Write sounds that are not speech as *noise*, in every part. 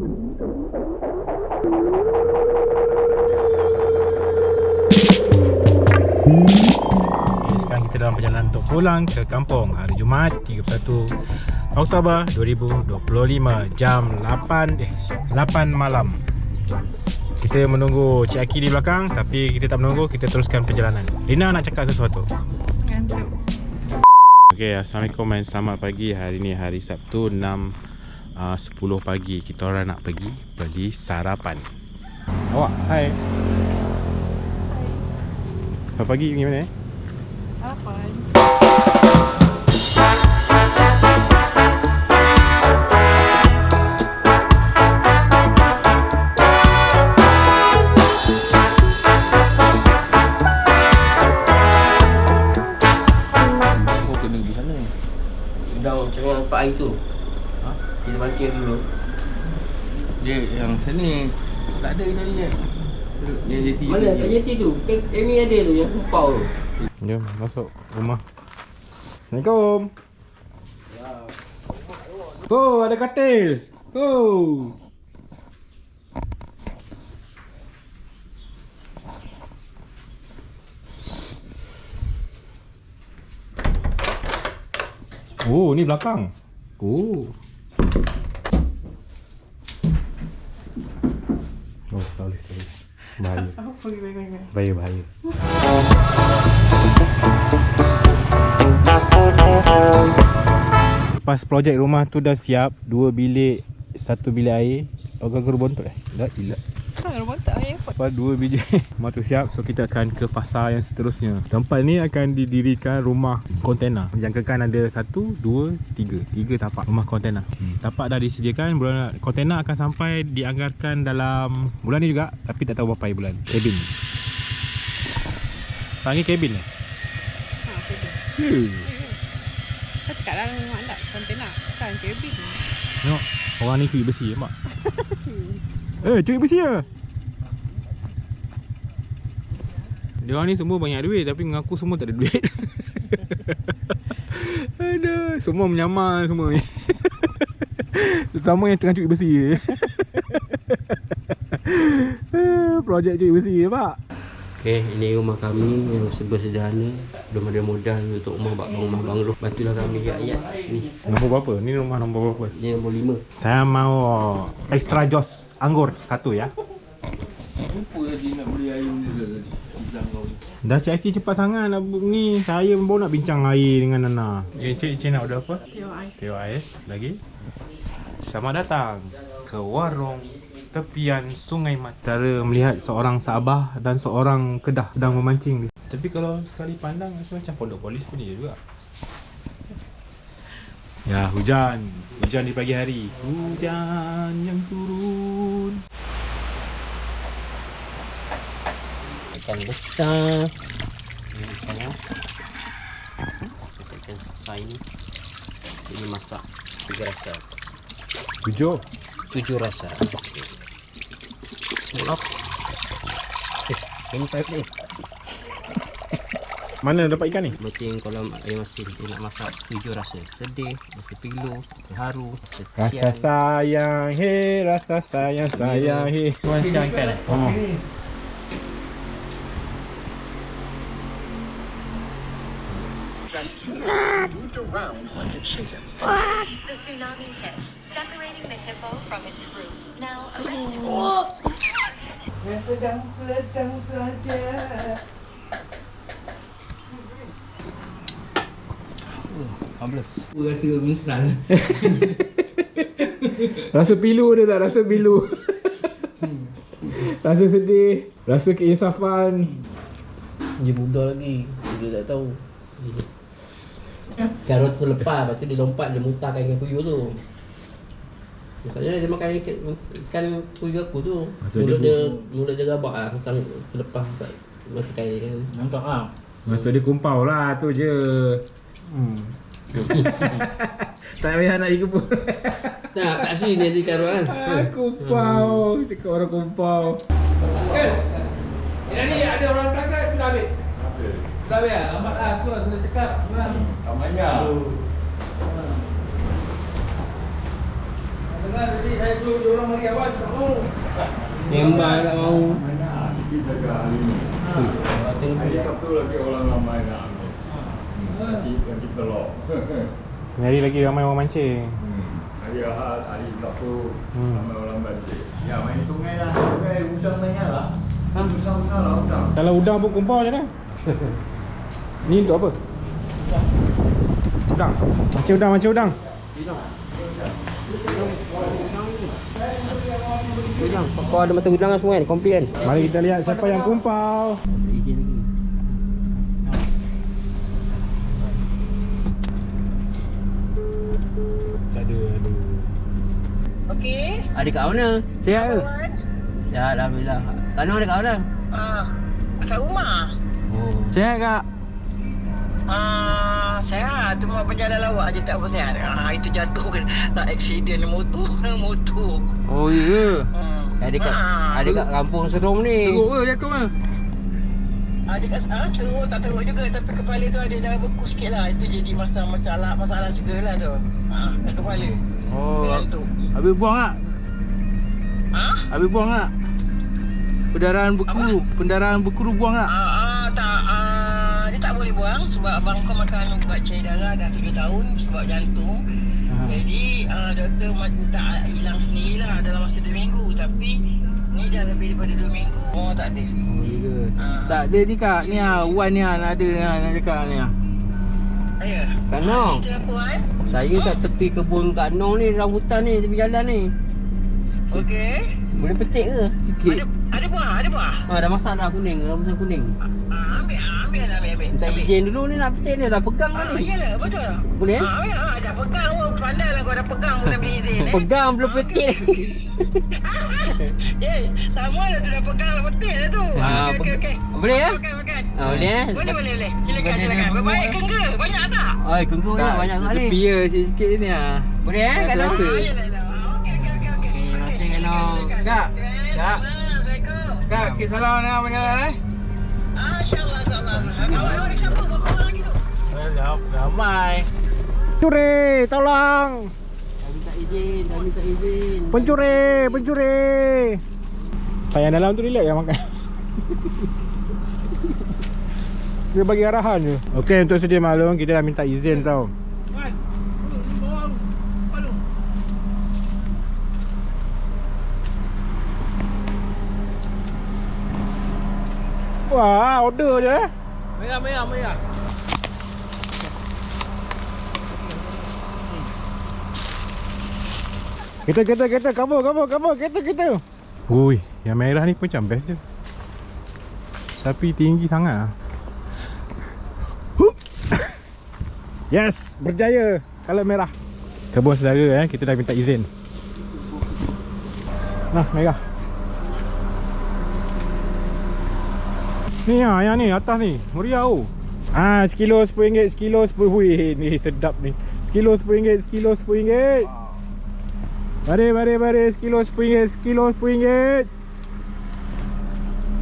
Okay, sekarang kita dalam perjalanan untuk pulang ke kampung hari Jumaat 31 Oktober 2025 jam 8 eh 8 malam. Kita menunggu Cik Aki di belakang tapi kita tak menunggu, kita teruskan perjalanan. Lina nak cakap sesuatu. Ngantuk. Okay, Assalamualaikum dan selamat pagi. Hari ni hari Sabtu 6 uh, 10 pagi. Kita orang nak pergi beli sarapan. Awak, hai. Selamat pagi pergi mana eh? Sarapan. Yang jeti Mana kat jeti tu? Kan Amy ada tu yang kumpau tu Jom masuk rumah. Assalamualaikum. Oh, ada katil. Oh. Oh, ni belakang. Oh, tak boleh, tak boleh. Bahaya. *laughs* Apa Bahaya, bahaya. Lepas projek rumah tu dah siap Dua bilik Satu bilik air Orang guru bontot eh Dah gila Tak payah effort. Lepas dua biji *laughs* Rumah tu siap So kita akan ke fasa yang seterusnya Tempat ni akan didirikan rumah kontena Yang kekan ada satu, dua, tiga Tiga tapak rumah kontena hmm. Tapak dah disediakan bulan Kontena akan sampai dianggarkan dalam Bulan ni juga Tapi tak tahu berapa hari bulan Cabin Panggil cabin eh? Ha, pegang. Hmm. Kan cakap dalam rumah tak kontena. Kan cabin. Tengok Orang ni curi besi nampak Eh curi besi ya *laughs* Dia orang ni semua banyak duit Tapi mengaku semua tak ada duit. *laughs* Aduh Semua menyamar semua ni. Terutama yang tengah curi besi. *laughs* Projek curi besi pak. Okay, ini rumah kami yang serba sederhana Belum ada modal untuk rumah bak rumah banglo Bantulah kami rakyat ni Nombor berapa? Ni rumah nombor berapa? Ini nombor lima. Saya mau extra jos anggur satu ya. Lupa dia nak beli air dulu Bilang kau ni Dah Cik Aki cepat sangat nak ni. Saya pun nak bincang air dengan Nana Eh Cik, Cik nak order apa? Tio ais. Teo ais. Lagi? Selamat datang ke warung tepian Sungai Mata. Cara melihat seorang Sabah dan seorang Kedah sedang memancing Tapi kalau sekali pandang rasa macam pondok polis pun dia juga. Ya hujan. Hujan di pagi hari. Hujan yang turun Ikan besar. Ini ikannya Kita ikan besar ini Ini masak Tiga rasa. Tujuh? Tujuh rasa. Semulap Eh, ini five ni. Mana dapat ikan ni? Macam kolam air masin Dia nak masak tujuh rasa. Sedih, rasa pilu, rasa haru, rasa Rasa siang sayang he Rasa sayang sayang he Tuan siang ikan eh? Oh. moved around like a chicken. The tsunami hit, separating the hippo from its group. Now, a rescue team. Amblas Aku rasa misal *laughs* Rasa pilu ada tak? Rasa pilu Rasa sedih Rasa keinsafan Dia muda lagi Dia tak tahu Karut tu lepas Lepas tu dia lompat Dia muntahkan ikan puyuh tu. Maksudnya dia makan ikan, ikan puyuh aku tu Maksud Mulut dia dia Mulut dia rabak lah Tentang terlepas tak Makan ikan Nampak lah. Maksud dia kumpau lah tu je. Hmm. tak payah nak ikut pun. Nah kat sini dia karut kan? Ah, Kumpau. Cakap orang kumpau. Ini ni ada orang tangga sudah ambil Ambil lah Lambat lah tu lah Sudah cakap Tak banyak Dengar jadi saya tu dia orang mari awal tak mau. Tak mau. Hari Sabtu lagi orang ramai nak ambil. Nanti nanti telok. Hari lagi ramai orang mancing. Hmm. Hari Ahad, hari Sabtu Hmm. ramai orang banjir. Ya main sungai lah. Sungai udang banyak lah. Ha? Usang-usang lah udang. Kalau udang pun kumpul je dah. *laughs* Ni untuk apa? Udang. Macam udang, macam udang. Udang. Kau ada mata udang semua kan? Komplit kan? Mari kita lihat siapa yang kumpul. Tak izin lagi. Tak ada, aduh. Okey. Adik kat mana? Sihat ke? Sihat Alhamdulillah. Ada kat mana? Ah, asal rumah. Oh. Sihat kak? Ah, sehat. Cuma berjalan lawak je tak apa sihat. Ah, itu jatuh kan. Tak accident motor. *laughs* motor. Oh iya. Hmm. Adik kat, Ah, adik kat kampung Serom ni. Teruk ke jatuh ke? Ada kat ah, teruk tak teruk juga tapi kepala tu ada dah beku sikit lah. Itu jadi masalah masalah masalah juga lah tu. Ah, kat kepala. Oh. Dengan tu. Habis buang tak? Ha? Habis buang tak? Pendarahan berkuru. Pendarahan berkuru buang tak? Ah, ah, tak ah, boleh buang sebab abang kau makan ubat cair darah dah 7 tahun sebab jantung. Ha. Jadi ah, doktor minta hilang sendirilah dalam masa 2 minggu tapi ni dah lebih daripada 2 minggu. Oh tak ada. Oh. Ah. Tak ada ni kak. Ni ah, Wan ni ah, ada ni ah, nak dekat ni ah. Ya. Kan, Nong? Wan? Saya kat tepi kebun Kak Nong ni, rambutan ni, tepi jalan ni. Okey. Boleh petik ke? Sikit. Ada ada buah, ada buah. Ha, dah masak dah kuning, rambutan kuning. Ah, ambil, ah, ambil lah, ambil, ambil. Minta ambil. izin dulu ni nak petik ni, dah pegang dah Ah, ni. iyalah, betul. Boleh eh? Ah, ambil, ah, dah pegang. Oh, pandai lah kau dah pegang pun ambil izin. eh. Pegang belum Ah, petik. *laughs* Eh, sama lah tu dah pegang lah petik lah tu. Ah, Ah, okey, okey, okey. Boleh, ya? Makan, makan. Ah, boleh, eh? Boleh, boleh, boleh. Silakan, Boleh, silakan. boleh. Baik ke enggak? Banyak tak? Oi, kengkung ni banyak sangat ni. Tepi ya sikit-sikit ni ah. Boleh eh, Nong? Rasa-rasa. Ah, yelah, yelah. Ah, Okey, okey, okey, okey. Terima Okey, kasih, Kak. Kak, Okey, salam ni abang jalan eh. Ah, insyaAllah, insyaAllah. Kawan awak siapa? Berapa orang lagi tu? Ram, ramai. Pencuri, tolong. Dah minta izin, dah minta izin. Pencuri, pencuri. Tak yang dalam tu relax yang makan. *laughs* Dia bagi arahan je. Okey, untuk sedia maklum kita dah minta izin tau. Wah, order je eh. Merah, merah, merah. Kita kita kita cover cover cover kita kita. Ui, yang merah ni pun macam best je. Tapi tinggi sangat lah. Yes, berjaya kalau merah. Kebun saudara eh, kita dah minta izin. Nah, merah. Ni ah, yang ni atas ni. Meriah oh. Ah, sekilo RM10, sekilo RM10. Wih, *laughs* ni sedap ni. Sekilo RM10, sekilo RM10. Mari, mari, mari. Sekilo RM10, sekilo RM10.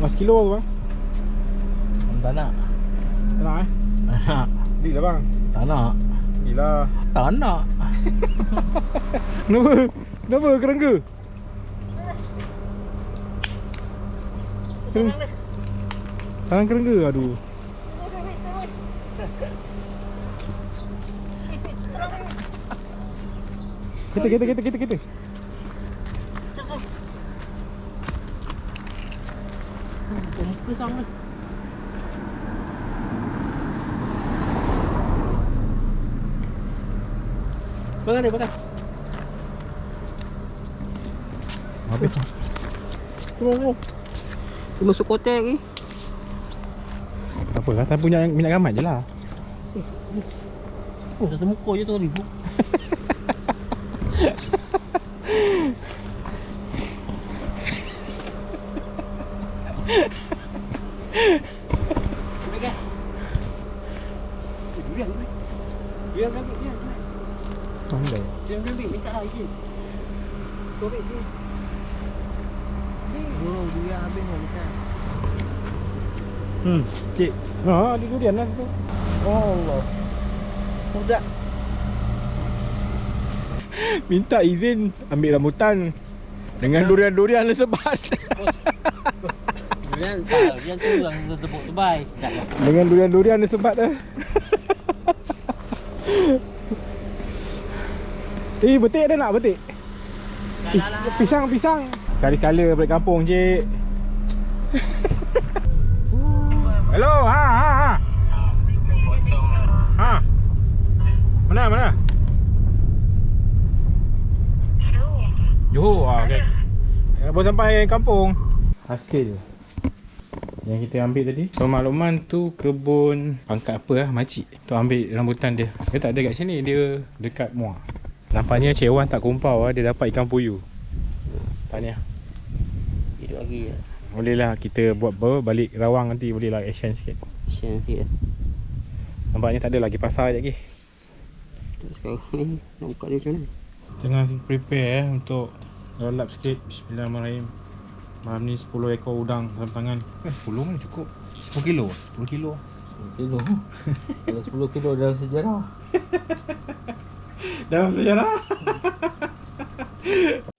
Mas kilo apa bang? Tak nak. Tak nak eh? Tak nak. Beli lah bang. Tak nak. Gila. Tak nak. *laughs* Kenapa? Kenapa kerengga? Serang Sarang kerengga aduh. Kita kita kita kita kita. Makan dia, makan. Habis. Saya masuk kotak ni. Tak apa, rasa punya minyak gamat je lah. Oh, satu muka je tu ribu. Lagi, durian. durian. Pandai. Durian, durian, durian. Minta lah izin. Kau ambil durian. Oh, durian habis dah makan. Hmm, cik. Ha, ada durian lah tu. Oh Allah. Budak. *laughs* Minta izin ambil rambutan Dengan durian-durian yang sebat Durian tak, durian tu lah tepuk tebai. Lah. Dengan durian-durian yang sebat dah *laughs* Eh betik ada nak betik? Pis, pisang pisang Sekali-sekala balik kampung cik *laughs* Hello ha ha ha. Ha. Mana mana? Johor ah, okay. Baru sampai kampung? Hasil. Yang kita ambil tadi? So makluman tu kebun Pangkat apa lah makcik? Tu ambil rambutan dia. Dia tak ada kat sini Dia dekat muar. Nampaknya Cik Wan tak kumpau lah Dia dapat ikan puyuh Tahniah Hidup lagi ya. Boleh lah kita buat apa Balik rawang nanti Boleh lah action sikit Sian sikit. Nampaknya tak ada lagi pasar je lagi Sekarang *laughs* ni nak buka dia macam mana? Tengah prepare eh untuk roll up sikit Bismillahirrahmanirrahim Malam ni 10 ekor udang dalam tangan Eh 10 mana cukup 10 kilo 10 kilo 10 kilo. Kalau 10 kilo dalam sejarah. *laughs* Dalam sejarah *laughs*